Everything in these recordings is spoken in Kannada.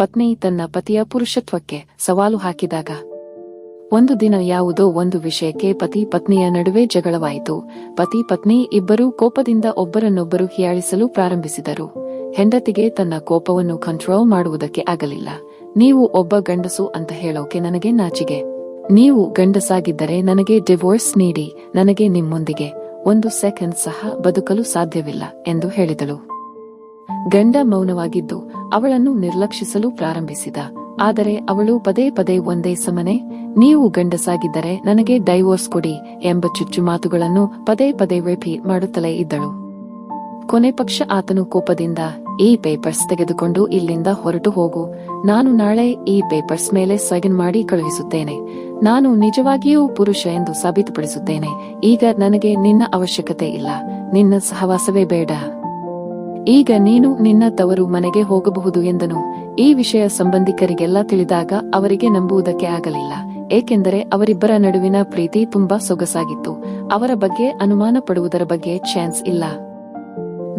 ಪತ್ನಿ ತನ್ನ ಪತಿಯ ಪುರುಷತ್ವಕ್ಕೆ ಸವಾಲು ಹಾಕಿದಾಗ, ಒಂದು ದಿನ ಯಾವುದೋ ಒಂದು ವಿಷಯಕ್ಕೆ ಪತಿ ಪತ್ನಿಯ ನಡುವೆ ಜಗಳವಾಯಿತು. ಪತಿ ಪತ್ನಿ ಇಬ್ಬರೂ ಕೋಪದಿಂದ ಒಬ್ಬರನ್ನೊಬ್ಬರು ಹೀಯಾಳಿಸಲು ಪ್ರಾರಂಭಿಸಿದರು. ಹೆಂಡತಿಗೆ ತನ್ನ ಕೋಪವನ್ನು ಕಂಟ್ರೋಲ್ ಮಾಡುವುದಕ್ಕೆ ಆಗಲಿಲ್ಲ. ನೀವು ಒಬ್ಬ ಗಂಡಸು ಅಂತ ಹೇಳೋಕೆ ನನಗೆ ನಾಚಿಗೆ ನೀವು ಗಂಡಸಾಗಿದ್ದರೆ ನನಗೆ ಡಿವೋರ್ಸ್ ನೀಡಿ, ನನಗೆ ನಿಮ್ಮೊಂದಿಗೆ ಒಂದು ಸೆಕೆಂಡ್ ಸಹ ಬದುಕಲು ಸಾಧ್ಯವಿಲ್ಲ ಎಂದು ಹೇಳಿದಳು. ಗಂಡ ಮೌನವಾಗಿದ್ದು ಅವಳನ್ನು ನಿರ್ಲಕ್ಷಿಸಲು ಪ್ರಾರಂಭಿಸಿದ. ಆದರೆ ಅವಳು ಪದೇ ಪದೇ ಒಂದೇ ಸಮನೆ, ನೀವು ಗಂಡಸಾಗಿದ್ದರೆ ನನಗೆ ಡೈವೋರ್ಸ್ ಕೊಡಿ ಎಂಬ ಚುಚ್ಚು ಮಾತುಗಳನ್ನು ಪದೇ ಪದೇ ರಿಪೀಟ್ ಮಾಡುತ್ತಲೇ ಇದ್ದಳು. ಕೊನೆ ಪಕ್ಷ ಆತನು ಕೋಪದಿಂದ, ಈ ಪೇಪರ್ಸ್ ತೆಗೆದುಕೊಂಡು ಇಲ್ಲಿಂದ ಹೊರಟು ಹೋಗು. ನಾನು ನಾಳೆ ಈ ಪೇಪರ್ಸ್ ಮೇಲೆ ಸೈನ್ ಮಾಡಿ ಕಳುಹಿಸುತ್ತೇನೆ. ನಾನು ನಿಜವಾಗಿಯೂ ಪುರುಷ ಎಂದು ಸಾಬೀತುಪಡಿಸುತ್ತೇನೆ. ಈಗ ನನಗೆ ನಿನ್ನ ಅವಶ್ಯಕತೆ ಇಲ್ಲ. ನಿನ್ನ ಸಹವಾಸವೇ ಬೇಡ. ಈಗ ನೀನು ನಿನ್ನ ತವರು ಮನೆಗೆ ಹೋಗಬಹುದು ಎಂದನು. ಈ ವಿಷಯ ಸಂಬಂಧಿಕರಿಗೆಲ್ಲ ತಿಳಿದಾಗ ಅವರಿಗೆ ನಂಬುವುದಕ್ಕೆ ಆಗಲಿಲ್ಲ. ಏಕೆಂದರೆ ಅವರಿಬ್ಬರ ನಡುವಿನ ಪ್ರೀತಿ ತುಂಬಾ ಸೊಗಸಾಗಿತ್ತು. ಅವರ ಬಗ್ಗೆ ಅನುಮಾನ ಪಡುವುದರ ಬಗ್ಗೆ ಚಾನ್ಸ್ ಇಲ್ಲ.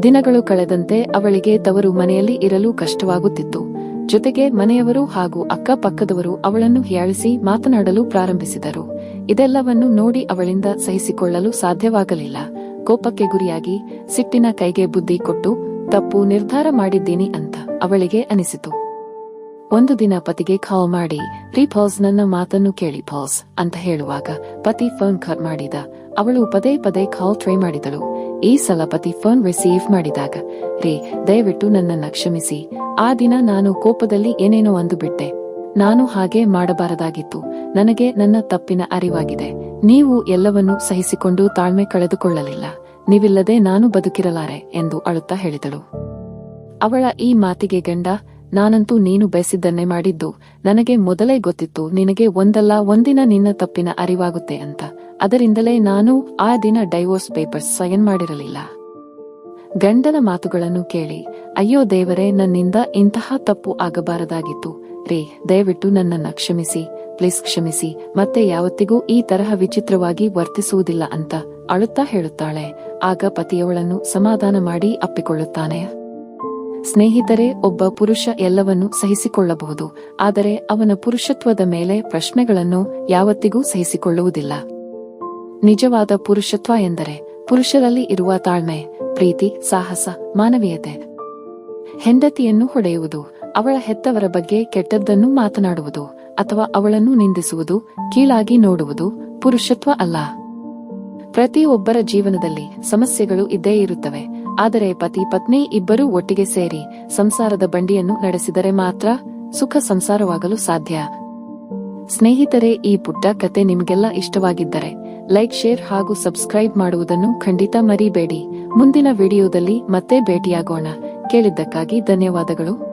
ದಿನಗಳು ಕಳೆದಂತೆ ಅವಳಿಗೆ ತವರು ಮನೆಯಲ್ಲಿ ಇರಲು ಕಷ್ಟವಾಗುತ್ತಿತ್ತು. ಜೊತೆಗೆ ಮನೆಯವರು ಹಾಗೂ ಅಕ್ಕಪಕ್ಕದವರು ಅವಳನ್ನು ಹೀಯಾಳಿಸಿ ಮಾತನಾಡಲು ಪ್ರಾರಂಭಿಸಿದರು. ಇದೆಲ್ಲವನ್ನು ನೋಡಿ ಅವಳಿಂದ ಸಹಿಸಿಕೊಳ್ಳಲು ಸಾಧ್ಯವಾಗಲಿಲ್ಲ. ಕೋಪಕ್ಕೆ ಗುರಿಯಾಗಿ ಸಿಟ್ಟಿನ ಕೈಗೆ ಬುದ್ಧಿ ಕೊಟ್ಟು ತಪ್ಪು ನಿರ್ಧಾರ ಮಾಡಿದ್ದೀನಿ ಅಂತ ಅವಳಿಗೆ ಅನಿಸಿತು. ಒಂದು ದಿನ ಪತಿಗೆ ಕಾಲ್ ಮಾಡಿ, ರೀ ಪಾಸ್ ನನ್ನ ಮಾತನ್ನು ಕೇಳಿ ಪಾಸ್ ಅಂತ ಹೇಳುವಾಗ ಪತಿ ಫೋನ್ ಕಟ್ ಮಾಡಿದ. ಅವಳು ಪದೇ ಪದೇ ಕಾಲ್ ಟ್ರೈ ಮಾಡಿದಳು. ಈ ಸಲ ಪತಿ ಫೋನ್ ರಿಸೀವ್ ಮಾಡಿದಾಗ, ರೀ, ದಯವಿಟ್ಟು ನನ್ನನ್ನ ಕ್ಷಮಿಸಿ. ಆ ದಿನ ನಾನು ಕೋಪದಲ್ಲಿ ಏನೇನೋ ಅಂದು ಬಿಟ್ಟೆ. ನಾನು ಹಾಗೆ ಮಾಡಬಾರದಾಗಿತ್ತು. ನನಗೆ ನನ್ನ ತಪ್ಪಿನ ಅರಿವಾಗಿದೆ. ನೀವು ಎಲ್ಲವನ್ನೂ ಸಹಿಸಿಕೊಂಡು ತಾಳ್ಮೆ ಕಳೆದುಕೊಳ್ಳಲಿಲ್ಲ. ನೀವಿಲ್ಲದೆ ನಾನು ಬದುಕಿರಲಾರೆ ಎಂದು ಅಳುತ್ತಾ ಹೇಳಿದಳು. ಅವಳ ಈ ಮಾತಿಗೆ ಗಂಡ, ನಾನಂತೂ ನೀನು ಬಯಸಿದ್ದನ್ನೇ ಮಾಡಿದ್ದು, ನನಗೆ ಮೊದಲೇ ಗೊತ್ತಿತ್ತು, ನಿನಗೆ ಒಂದಲ್ಲ, ಒಂದಿನ ನಿನ್ನ ತಪ್ಪಿನ ಅರಿವಾಗುತ್ತೆ ಅಂತ. ಅದರಿಂದಲೇ ನಾನು ಆ ದಿನ ಡೈವೋರ್ಸ್ ಪೇಪರ್ಸ್ ಸೈನ್ ಮಾಡಿರಲಿಲ್ಲ. ಗಂಡನ ಮಾತುಗಳನ್ನು ಕೇಳಿ, ಅಯ್ಯೋ ದೇವರೇ, ನನ್ನಿಂದ ಇಂತಹ ತಪ್ಪು ಆಗಬಾರದಾಗಿತ್ತು. ರೇ, ದಯವಿಟ್ಟು ನನ್ನನ್ನು ಕ್ಷಮಿಸಿ, ಪ್ಲೀಸ್ ಕ್ಷಮಿಸಿ, ಮತ್ತೆ ಯಾವತ್ತಿಗೂ ಈ ತರಹ ವಿಚಿತ್ರವಾಗಿ ವರ್ತಿಸುವುದಿಲ್ಲ ಅಂತ ಅಳುತ್ತಾ ಹೇಳುತ್ತಾಳೆ, ಆಗ ಪತಿಯವಳನ್ನು ಸಮಾಧಾನ ಮಾಡಿ ಅಪ್ಪಿಕೊಳ್ಳುತ್ತಾನೆ. ಸ್ನೇಹಿತರೆ, ಒಬ್ಬ ಪುರುಷ ಎಲ್ಲವನ್ನೂ ಸಹಿಸಿಕೊಳ್ಳಬಹುದು, ಆದರೆ ಅವನ ಪುರುಷತ್ವದ ಮೇಲೆ ಪ್ರಶ್ನೆಗಳನ್ನು ಯಾವತ್ತಿಗೂ ಸಹಿಸಿಕೊಳ್ಳುವುದಿಲ್ಲ. ನಿಜವಾದ ಪುರುಷತ್ವ ಎಂದರೆ, ಪುರುಷರಲ್ಲಿ ಇರುವ ತಾಳ್ಮೆ, ಪ್ರೀತಿ, ಸಾಹಸ, ಮಾನವೀಯತೆ. ಹೆಂಡತಿಯನ್ನು ಹೊಡೆಯುವುದು, ಅವಳ ಹೆತ್ತವರ ಬಗ್ಗೆ ಕೆಟ್ಟದ್ದನ್ನು ಮಾತನಾಡುವುದು, ಅಥವಾ ಅವಳನ್ನು ನಿಂದಿಸುವುದು, ಕೀಳಾಗಿ ನೋಡುವುದು ಪುರುಷತ್ವ ಅಲ್ಲ. ಪ್ರತಿಯೊಬ್ಬರ ಜೀವನದಲ್ಲಿ ಸಮಸ್ಯೆಗಳು ಇದ್ದೇ ಇರುತ್ತವೆ. ಆದರೆ ಪತಿ ಪತ್ನಿ ಇಬ್ಬರೂ ಒಟ್ಟಿಗೆ ಸೇರಿ ಸಂಸಾರದ ಬಂಡಿಯನ್ನು ನಡೆಸಿದರೆ ಮಾತ್ರ ಸುಖ ಸಂಸಾರವಾಗಲು ಸಾಧ್ಯ. ಸ್ನೇಹಿತರೆ, ಈ ಪುಟ್ಟ ಕತೆ ನಿಮಗೆಲ್ಲ ಇಷ್ಟವಾಗಿದ್ದರೆ ಲೈಕ್, ಶೇರ್ ಹಾಗೂ ಸಬ್ಸ್ಕ್ರೈಬ್ ಮಾಡುವುದನ್ನು ಖಂಡಿತ ಮರಿಬೇಡಿ. ಮುಂದಿನ ವಿಡಿಯೋದಲ್ಲಿ ಮತ್ತೆ ಭೇಟಿಯಾಗೋಣ. ಕೇಳಿದ್ದಕ್ಕಾಗಿ ಧನ್ಯವಾದಗಳು.